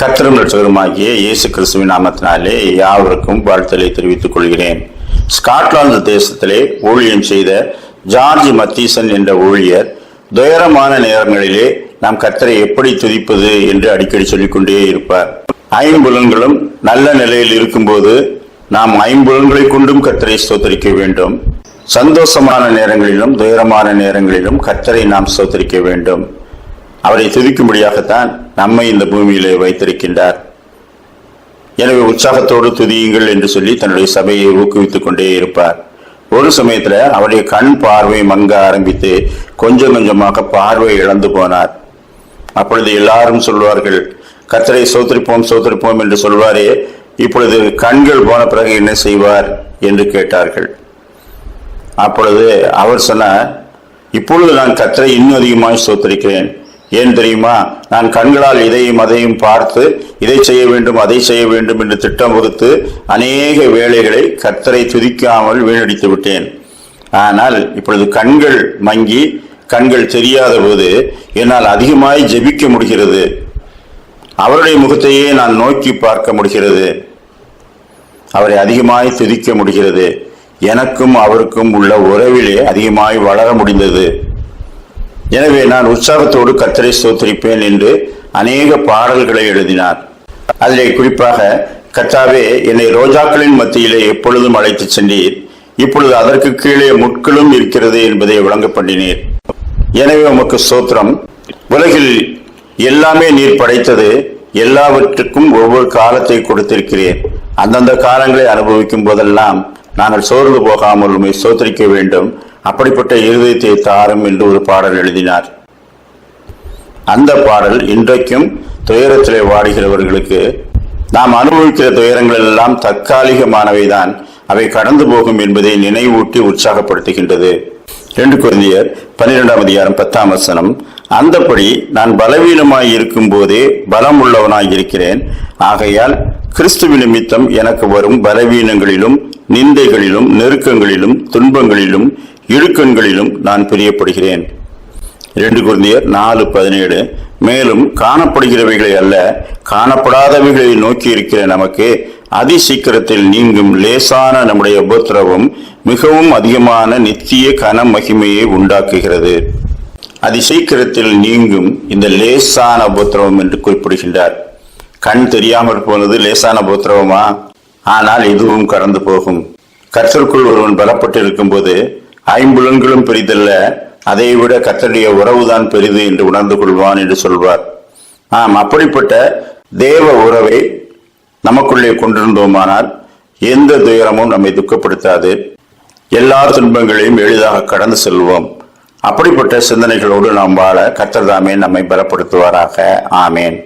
கத்திரம் லட்சகருமாகிய இயேசு கிறிஸ்துவின் நாமத்தினாலே யாவருக்கும் வாழ்த்தலை தெரிவித்துக் கொள்கிறேன். ஸ்காட்லாந்து தேசத்திலே ஊழியம் செய்த ஜார்ஜ் மத்தீசன் என்ற ஊழியர் துயரமான நேரங்களிலே நாம் கத்தரை எப்படி துதிப்பது என்று அடிக்கடி சொல்லிக்கொண்டே இருப்பார். ஐம்புலன்களும் நல்ல நிலையில் இருக்கும்போது நாம் ஐம்புலன்களை கொண்டும் கத்தரை ஸ்தோத்தரிக்க வேண்டும். சந்தோஷமான நேரங்களிலும் துயரமான நேரங்களிலும் கத்தரை நாம் ஸ்தோத்தரிக்க வேண்டும். அவரை துதிக்கும்படியாகத்தான் நம்மை இந்த பூமியிலே வைத்திருக்கின்றார். எனவே உற்சாகத்தோடு துதியுங்கள் என்று சொல்லி தன்னுடைய சபையை ஊக்குவித்துக் கொண்டே இருப்பார். ஒரு சமயத்துல அவருடைய கண் பார்வை மங்க ஆரம்பித்து கொஞ்சம் கொஞ்சமாக பார்வை இழந்து போனார். அப்பொழுது எல்லாரும் சொல்வார்கள் கத்தரை சோத்திருப்போம் சோத்திருப்போம் என்று சொல்வாரே இப்பொழுது கண்கள் போன பிறகு என்ன செய்வார் என்று கேட்டார்கள். அப்பொழுது அவர் சொன்னார் இப்பொழுது நான் கத்தரை இன்னும் அதிகமாக சோத்திருக்கிறேன். ஏன் தெரியுமா? நான் கண்களால் இதையும் அதையும் பார்த்து இதை செய்ய வேண்டும் அதை செய்ய வேண்டும் என்று திட்டம் வகுத்து அநேக வேலைகளை கத்தரை துதிக்காமல் வீணடித்து விட்டேன். ஆனால் இப்பொழுது கண்கள் மங்கி கண்கள் தெரியாத போது என்னால் அதிகமாய் ஜெபிக்க முடிகிறது. அவருடைய முகத்தையே நான் நோக்கி பார்க்க முடிகிறது. அவரை அதிகமாய் துதிக்க முடிகிறது. எனக்கும் அவருக்கும் உள்ள உறவிலே அதிகமாய் வளர முடிந்தது. எனவே நான் உற்சாகத்தோடு கத்தரை சோத்தரிப்பேன் என்று அநேக பாடல்களை எழுதினார். அதிலே குறிப்பாக கத்தாவே என்னை ரோஜாக்களின் மத்தியிலே எப்பொழுதும் அழைத்துச் சென்றீர். இப்பொழுது அதற்கு கீழே முட்களும் இருக்கிறது என்பதை விளங்க பண்ணினீர். எனவே உமக்கு சோத்திரம் உலகில் எல்லாமே நீர் படைத்தது எல்லாவற்றுக்கும் ஒவ்வொரு காலத்தை கொடுத்திருக்கிறேன் அந்தந்த காலங்களை அனுபவிக்கும் போதெல்லாம் நாங்கள் சோர்ந்து போகாமல் உண்மை சோதரிக்க வேண்டும். அப்படிப்பட்ட இருதயத்தை தாரும் என்று ஒரு பாடல் எழுதினார். அந்த பாடல் இன்றைக்கும் துயரத்திலே வாடுகிறவர்களுக்கு நாம் அனுபவிக்கிற துயரங்கள் எல்லாம் தற்காலிகமானவைதான். அவை கடந்து போகும் என்பதை நினைவூட்டி உற்சாகப்படுத்துகின்றது. ரெண்டு குருந்தியர் பன்னிரெண்டாம் அதிகாரம் பத்தாம் வசனம். அந்தபடி நான் பலவீனமாய் இருக்கும் போதே பலம் உள்ளவனாய் இருக்கிறேன். ஆகையால் கிறிஸ்துவ நிமித்தம் எனக்கு வரும் பலவீனங்களிலும் நிந்தைகளிலும் நெருக்கங்களிலும் துன்பங்களிலும் இழுக்கண்களிலும் நான் பிரியப்படுகிறேன். இரண்டு குருந்தியர் நாலு பதினேழு. மேலும் காணப்படுகிறவைகளை அல்ல காணப்படாதவைகளை நோக்கி இருக்கிற நமக்கு அதி சீக்கிரத்தில் நீங்கும் லேசான நம்முடைய உபத்திரவம் மிகவும் அதிகமான நித்திய கன மகிமையை உண்டாக்குகிறது. அதி சீக்கிரத்தில் நீங்கும் இந்த லேசான உபத்திரவம் என்று குறிப்பிடுகின்றார். கண் தெரியாமல் போனது லேசான உபத்திரவமா? ஆனால் இதுவும் கடந்து போகும். கற்றற்குள் ஒருவன் பலப்பட்டு இருக்கும்போது ஐம்புலன்களும் பெரிதல்ல. அதை விட கர்த்தருடைய உறவுதான் பெரிது என்று உணர்ந்து கொள்வான் என்று சொல்வார். ஆம் அப்படிப்பட்ட தேவ உறவை நமக்குள்ளே கொண்டிருந்தோமானால் எந்த துயரமும் நம்மை துக்கப்படுத்தாது. எல்லா துன்பங்களையும் எளிதாக கடந்து செல்வோம். அப்படிப்பட்ட சிந்தனைகளோடு நாம் வாழ கத்தர்தாமே நம்மை பலப்படுத்துவாராக. ஆமேன்.